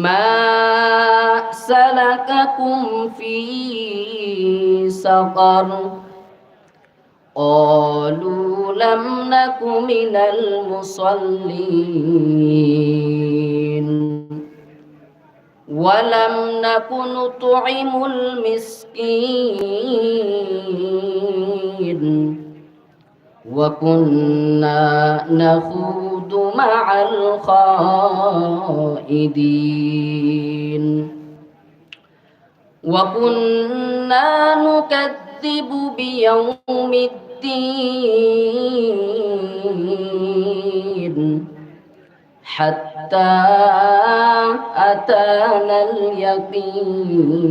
ما سلككم في سقر قالوا لم نك من المصلين ولم نك نطعم المسكين وكنا نخوض مع الخائدين. وكنا نكذب بيوم الدين حتى أتانا اليقين.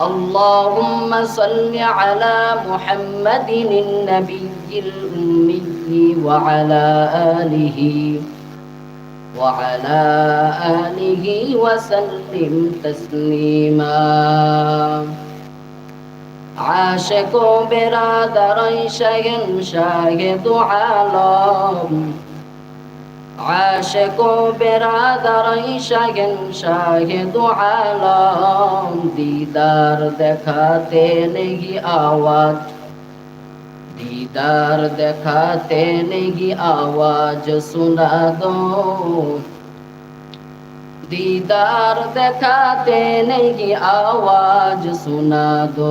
اللهم صل على محمد النبي الأمي وعلى آله وعلى آله وسلم تسليما. عاشق برادر شاهد عالم عاشقوا برادري شاگن شاهد عالم دیدار دکھاتے نہیں آواز دیدار دکھاتے نہیں آواز سنا دو دیدار دکھاتے نہیں آواز سنا دو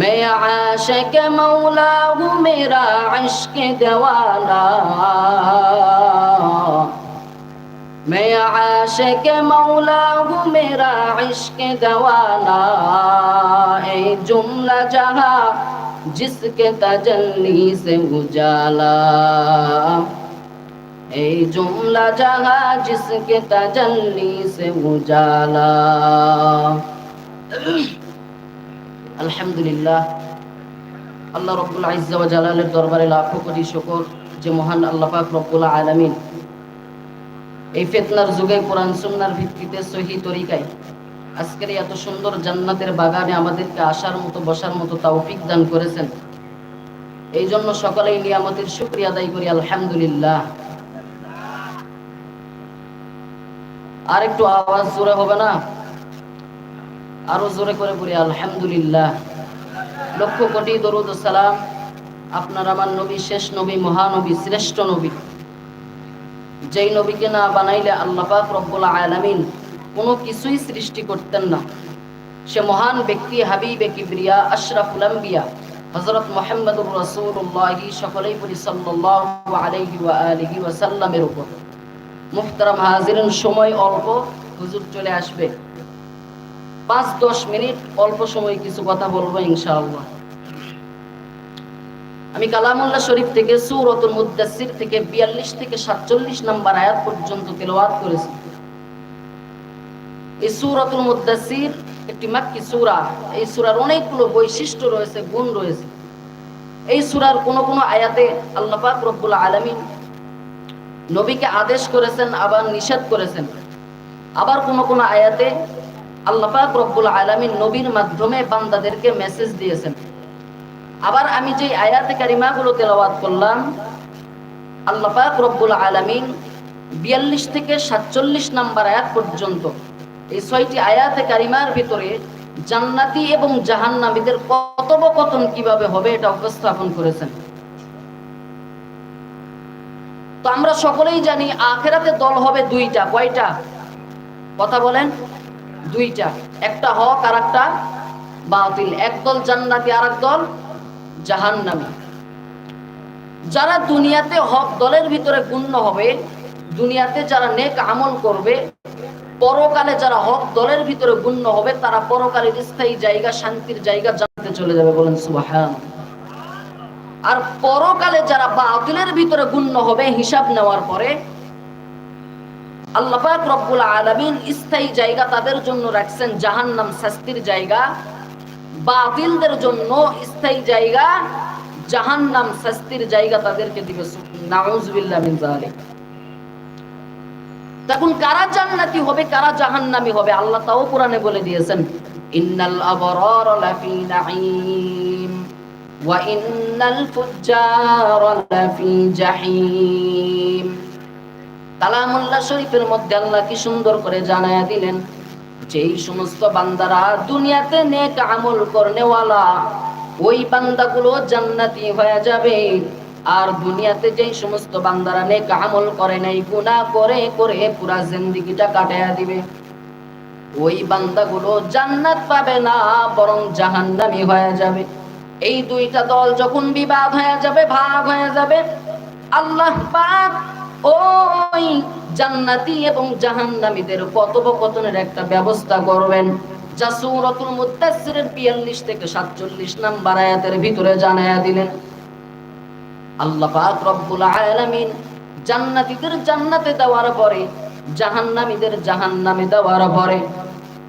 میں عاشق مولا ہوں میرا عشق دیوانہ میں عاشق مولا ہوں میرا عشق دیوانہ اے جملہ جہاں جس کے تجلی سے اجالا اے جملہ جہاں جس کے تجلی سے اجالا আলহামদুলিল্লাহ। আল্লাহ রব্বুল আইজ্জা জালালের দরবারে লাখো কোটি শুকর যে মহান আল্লাহ পাক রব্বুল আলামিন এই ফিতনার যুগে কোরআন সুন্নাহর ভিত্তিতে সহি তরিকায় আজকের এত সুন্দর জান্নাতের বাগানে আমাদেরকে আসার মতো, বসার মতো তৌফিক দান করেছেন। এই জন্য সকলেই নিয়ামতের শুক্রিয়া আদায় করি, আলহামদুলিল্লাহ। আর একটু আওয়াজ জোরে হবে না? আরও জোরে করে বলি, আলহামদুলিল্লাহ। লক্ষ কোটি দরুদ সালাম আপনার আমার নবী, শেষ নবী, মহানবী, শ্রেষ্ঠ নবী। যেই নবীকে না বানাইলে আল্লাহ পাক রব্বুল আলামিন কোনো কিছুই সৃষ্টি করতেন না। সে মহান ব্যক্তি, হাবিবে কিবরিয়া, আশরাফুল হযরত মুহাম্মদুর রাসূলুল্লাহ সকলেই বলি ওয়া আলিহি উপর। মুহতারাম হাজিরিন সময় অল্প, হুজুর চলে আসবে। পাঁচ, দশ মিনিট অল্প সময় কিছু কথা বলব ইনশাআল্লাহ। আমি কালামুল্লাহ শরীফ থেকে সুরতুল মুদাসসির থেকে বিয়াল্লিশ থেকে সাতচল্লিশ নাম্বার আয়াত পর্যন্ত তেলাওয়াত করেছি। এই সুরাতুল মুদাসির একটি মাক্কি সুরা। এই সুরার অনেকগুলো বৈশিষ্ট্য রয়েছে, গুণ রয়েছে। এই সুরার কোন কোন আয়াতে আল্লাহ পাক রব্বুল আলামিন নবীকে আদেশ করেছেন, আবার নিষেধ করেছেন। আবার কোন কোন আয়াতে আল্লাহ পাক রব্বুল আলামিন নবীর মাধ্যমে বান্দাদেরকে মেসেজ দিয়েছেন। আবার আমি যে আয়াতে তেলাওয়াত করলাম, আল্লাহ পাক রব্বুল আলামিন বিয়াল্লিশ থেকে সাতচল্লিশ নাম্বার আয়াত পর্যন্ত এই ছয়টি কারিমার ভিতরে জান্নাতি এবং জাহান্নামীদের কথোপকথন কীভাবে হবে এটা উপস্থাপন করেছেন। তো আমরা সকলেই জানি আখেরাতে দল হবে দুইটা, কয়টা? কথা বলেন। দুইটা, একটা হক আর একটা বাতিল। একদল জান্নাতি আর দল জাহান্নামী। যারা দুনিয়াতে হক দলের ভিতরে গণ্য হবে, দুনিয়াতে যারা নেক আমল করবে, পরকালে যারা হক দলের ভিতরে গুণ্য হবে, তারা পরকালের স্থায়ী জায়গা, শান্তির জায়গা জানতে চলে যাবে বলেন সুবাহান। আর পরকালে যারা বাতিলের ভিতরে গণ্য হবে, হিসাব নেওয়ার পরে আল্লাহ পাক রব্বুল আলামিন স্থায়ী জায়গা তাদের জন্য রাখছেন, জাহান্নাম শাস্তির জায়গা। বাতিলদের জন্য স্থায়ী জায়গা, জাহান্নাম শাস্তির জায়গা তাদেরকে দিবে তখন কারা জান্নাতি হবে, কারা জাহান্নামী হবে? আল্লাহ তাও কোরআনে বলে দিয়েছেন, ইন্নাল আবরার লাফি নাঈম, ওয়া ইন্নাল ফুজ্জার লাফি জাহিম। কালামুল্লাহ শরীফের মধ্যে আল্লাহ কি সুন্দর করে জানায়া দিলেন, যেই সমস্ত বান্দারা দুনিয়াতে নেক আমল করনেওয়ালা, ওই বান্দাগুলো জান্নাতি হয়ে যাবে। আর দুনিয়াতে যেই সমস্ত বান্দারা নেক আমল করে নাই, গুনাহ করে করে পুরা জিন্দেগিটা কাটায়া দিবে। ওই বান্দাগুলো জান্নাত পাবে না, বরং জাহান্নামী হয়ে যাবে। এই দুইটা দল যখন বিবাদ হয়ে যাবে, ভাগ হয়ে যাবে, আল্লাহ পাক ওই জান্নাতি এবং জাহান্নামীদের একটা ব্যবস্থা করবেন। যা সূরাতুল মুদ্দাসসিরের 42 থেকে 47 নাম্বার আয়াতের ভিতরে জানায়া দিলেন। আল্লাহ পাক রব্বুল আলামিন জান্নাতীদের জান্নাতে দেওয়ার পরে, জাহান্নামীদের জাহান্নামে দেওয়ার পরে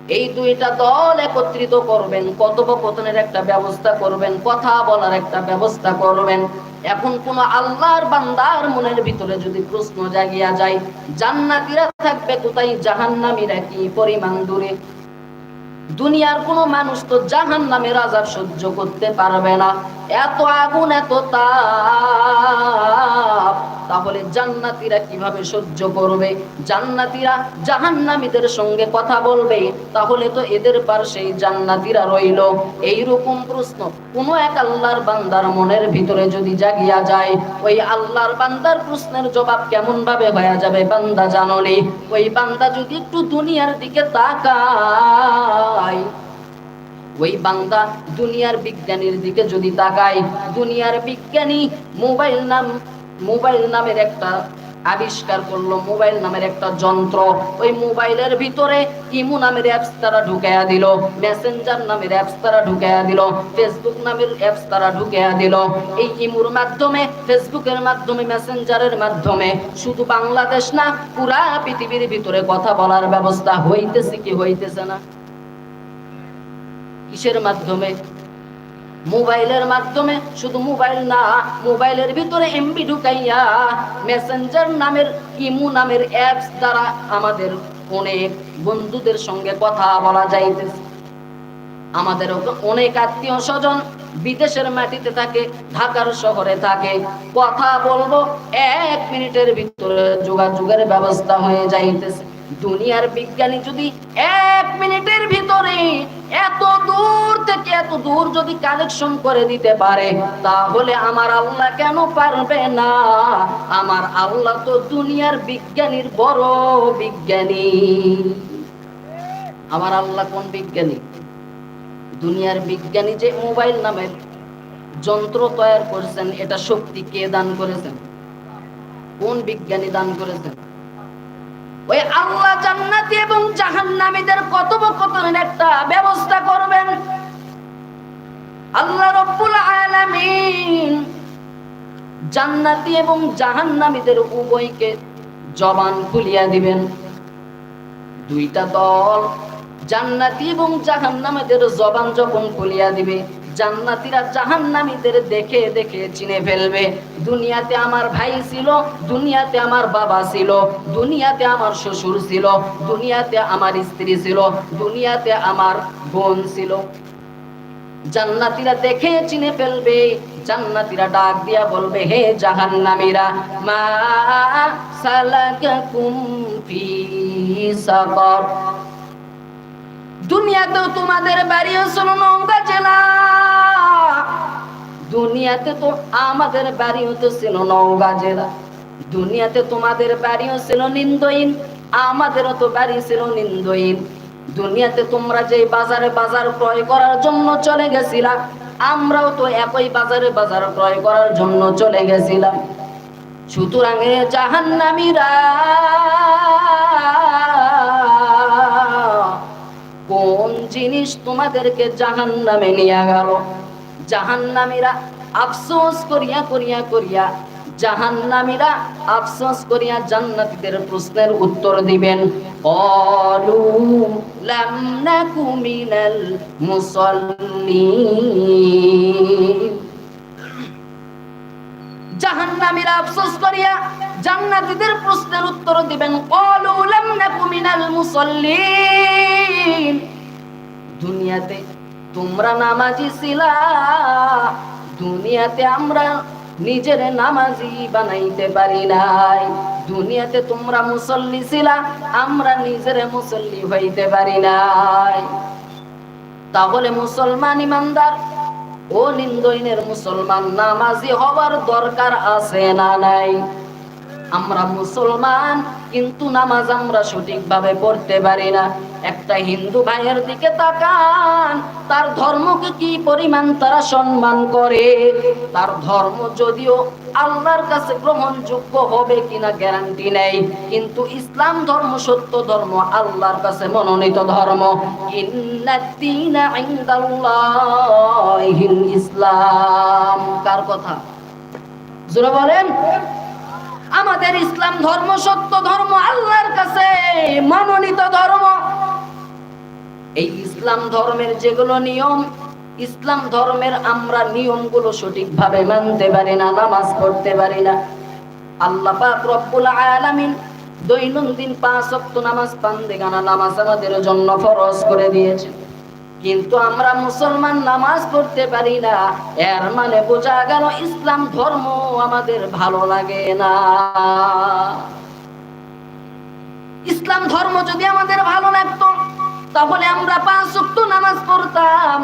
এই দুইটা দল একত্রিত করবেন, কথোপকথনের একটা ব্যবস্থা করবেন, কথা বলার একটা ব্যবস্থা করবেন। এখন কোন আল্লাহর বান্দার মনের ভিতরে যদি প্রশ্ন জাগিয়া যায়, জান্নাতিরা থাকবে কোথায়, জাহান্নামীরা কি পরিমাণ দূরে? দুনিয়ার কোন মানুষ তো জাহান নামের আজাব সহ্য করতে পারবে না। এত আগুন, এত তাপ। তাহলে জান্নাতীরা কীভাবে সহ্য করবে? জান্নাতীরা জাহান্নামীদের সঙ্গে কথা বলবে। তাহলে তো এদের পাশেই জান্নাতীরা রইল। এই রকম প্রশ্ন কোন এক আল্লাহর বান্দার মনের ভিতরে যদি জাগিয়া যায়, ওই আল্লাহর বান্দার প্রশ্নের জবাব কেমন ভাবে হয়ে যাবে বান্দা জানলে? ওই বান্দা যদি একটু দুনিয়ার দিকে তাকায় ওই বান্দা দুনিয়ার বিজ্ঞানীর দিকে যদি তাকায়, দুনিয়ার বিজ্ঞানী মোবাইল নাম, মোবাইল নামের একটা আবিষ্কার করল, মোবাইল নামের একটা যন্ত্র। ওই মোবাইলের ভিতরে ইমু নামের অ্যাপস তারা ঢুকাইয়া দিল, মেসেঞ্জার নামের অ্যাপস তারা ঢুকাইয়া দিল, ফেসবুক নামের অ্যাপস তারা ঢুকাইয়া দিল। এই ইমুর মাধ্যমে, ফেসবুকের মাধ্যমে, মেসেঞ্জারের মাধ্যমে শুধু বাংলাদেশ না, পুরা পৃথিবীর ভিতরে কথা বলার ব্যবস্থা হইতেছে কি হইতেছে না? কিসের মাধ্যমে? মোবাইলের মাধ্যমে? শুধু মোবাইল না, মোবাইলের ভিতরে এমবি ঢুকাইয়া মেসেঞ্জার নামের ইমু নামের অ্যাপস দ্বারা আমাদের অনেক বন্ধুদের সঙ্গে কথা বলা যাইতেছে। আমাদের অনেক আত্মীয় স্বজন বিদেশের মাটিতে থাকে, ঢাকার শহরে থাকে। কথা বলব, এক মিনিটের ভিতরে যোগাযোগের ব্যবস্থা হয়ে যাইতেছে। দুনিয়ার বিজ্ঞানী যদি এক মিনিটের ভিতরে এত দূর থেকে এত দূর যদি কালেকশন করে দিতে পারে, তাহলে আমার আল্লাহ কেন পারবে না? আমার আল্লাহ তো দুনিয়ার বিজ্ঞানীর বড় বিজ্ঞানী। আমার আল্লাহ কোন বিজ্ঞানী? দুনিয়ার বিজ্ঞানী যে মোবাইল নামের যন্ত্র তৈরি করেছেন, এটা শক্তি কে দান করেছেন? কোন বিজ্ঞানী দান করেছেন? ওই আল্লাহ জান্নাতি এবং জাহান্নামীদের কথোপকথনের একটা ব্যবস্থা করবেন। আল্লাহ রব্বুল আলামিন জান্নাতি এবং জাহান্নামীদের উভয়কে জবান খুলিয়া দিবেন। দুইটা দল জান্নাতি এবং জাহান্নামীদের জবান যখন খুলিয়া দিবে জান্নাতীরা জাহান্নামীদের দেখে দেখে চিনে ফেলবে। দুনিয়াতে আমার ভাই ছিল, দুনিয়াতে আমার বাবা ছিল, দুনিয়াতে আমার শ্বশুর ছিল, দুনিয়াতে আমার স্ত্রী ছিল, দুনিয়াতে আমার বোন ছিল। জান্নাতীরা দেখে চিনে ফেলবে, জান্নাতীরা ডাক দিয়া বলবে, হে জাহান্নামীরা, মা সালাকাকুম ফি সাকর। দুনিয়াতেও তোমাদের বাড়িও ছিল নৌকা জেলা দুনিয়াতে তো আমাদের বাড়িও তো ছিল নওগাঁ জেলা দুনিয়াতে তোমাদের বাড়িও ছিল নিন্দইন আমাদেরও তো বাড়ি ছিল নিন্দইন দুনিয়াতে তোমরা যে বাজারে বাজার ক্রয় করার জন্য চলে গেছিলা, আমরাও তো একই বাজারে বাজার ক্রয় করার জন্য চলে গেছিলাম। সুতরাং জাহান্নামীরা জিনিস তোমাদেরকে জাহান্নামে নিয়ে গেল। জাহান্নামীরা আফসোস করিয়া করিয়া করিয়া জাহান্নামীরা আফসোস করিয়া জান্নাতীদের প্রশ্নের উত্তর দিবেন। অলু লাম জাহান্নামীরা আফসোস করিয়া জান্নাতীদের প্রশ্নের উত্তর দিবেন। মুসাল্লিন। দুনিয়াতে তোমরা নামাজি ছিলা, দুনিয়াতে আমরা নিজের নামাজি বানাইতে পারি নাই। দুনিয়াতে তোমরা মুসল্লি ছিলা, আমরা নিজের মুসল্লি হইতে পারি নাই। তাহলে মুসলমান ইমানদার ও নিন্দইনের মুসলমান নামাজি হওয়ার দরকার আছে না নাই? আমরা মুসলমান, কিন্তু নামাজ আমরা সঠিকভাবে পড়তে পারি না। একটা হিন্দু ভাইয়ের দিকে তাকান, তার ধর্মকে কি পরিমাণ তারা সম্মান করে? তার ধর্ম যদিও আল্লাহর কাছে গ্রহণযোগ্য হবে কিনা গ্যারান্টি নেই, কিন্তু ইসলাম ধর্ম, সত্য ধর্ম, আল্লাহর কাছে মনোনীত ধর্ম। ইসলাম। কার কথা? জোরে বলেন। আমাদের ইসলাম ধর্ম সত্য ধর্ম, আল্লাহর কাছে মনোনীত ধর্ম। এই ইসলাম ধর্মের যেগুলো নিয়ম, ইসলাম ধর্মের আমরা নিয়মগুলো সঠিকভাবে মানতে পারি না, নামাজ পড়তে পারি না। আল্লাহ আলামিন দৈনন্দিন পাঁচ ওয়াক্ত নামাজ পান্দেগানা নামাজ আমাদের জন্য ফরজ করে দিয়েছে কিন্তু আমরা মুসলমান নামাজ পড়তে পারি না। এর মানে বোঝা গেল ইসলাম ধর্ম আমাদের ভালো লাগে না। ইসলাম ধর্ম যদি আমাদের ভালো লাগতো, তাহলে আমরা পাঁচ ওয়াক্ত নামাজ পড়তাম।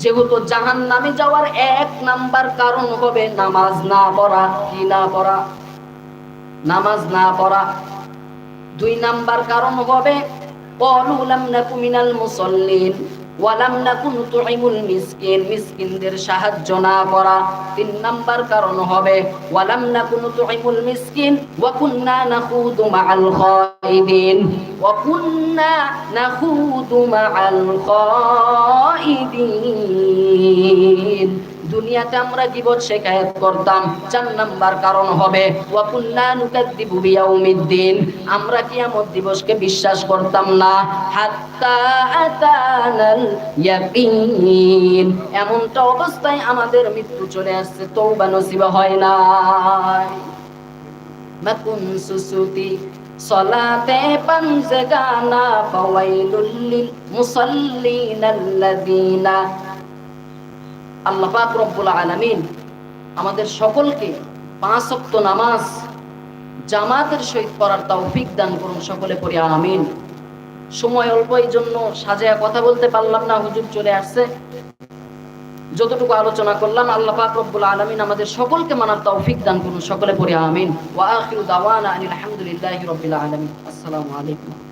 যেহেতু জাহান নামে যাওয়ার এক নাম্বার কারণ হবে নামাজ না পড়া, কি না পড়া? নামাজ না পড়া। দুই নাম্বার কারণ হবে قالوا لم نك من المصلين ওয়ালাম নাকুন তুইমুল মিসকিন মিসকিনদের সাহায্য না করা তিন নাম্বার কারণ হবে ওয়ালাম নাকুন তুইমুল মিসকিন ওয়া কুননা নাখুদু মাআল খাইদিন ওয়া কুননা নাখুদু মাআল খাইদিন দুনিয়াতে আমরা গিবত শেখায়ত করতাম, চার নাম্বার কারণ হবে, ওয়া কুননা নুকাদ্দিবু বিয়াউমিদ্দিন দিবসকে বিশ্বাস করতাম না এমনটা অবস্থায় আমাদের মৃত্যু চলে আসছে, তওবা নসিব হয় না মাকুন সুসুতি, সলাতে পাঞ্জগানা ফাওয়াইলুল লিল আল্লাহ পাক রব্বুল আলামিন আমাদের সকলকে পাঁচ ওয়াক্ত নামাজ জামাতের সহিত পড়ার তৌফিক দান করুন সকলে পড়ি, আমিন। সময় অল্প এই জন্য সাজায়া কথা বলতে পারলাম না, হুজুর চলে আসছে। যতটুকু আলোচনা করলাম, আল্লাহ পাক রব্বুল আলামিন আমাদের সকলকে মানার তৌফিক দান করুন সকলে পড়ি, আমিন। ওয়া আখিরু দাওয়ানা আনিল হামদুলিল্লাহি রাব্বিল আলামিন। আসসালামু আলাইকুম।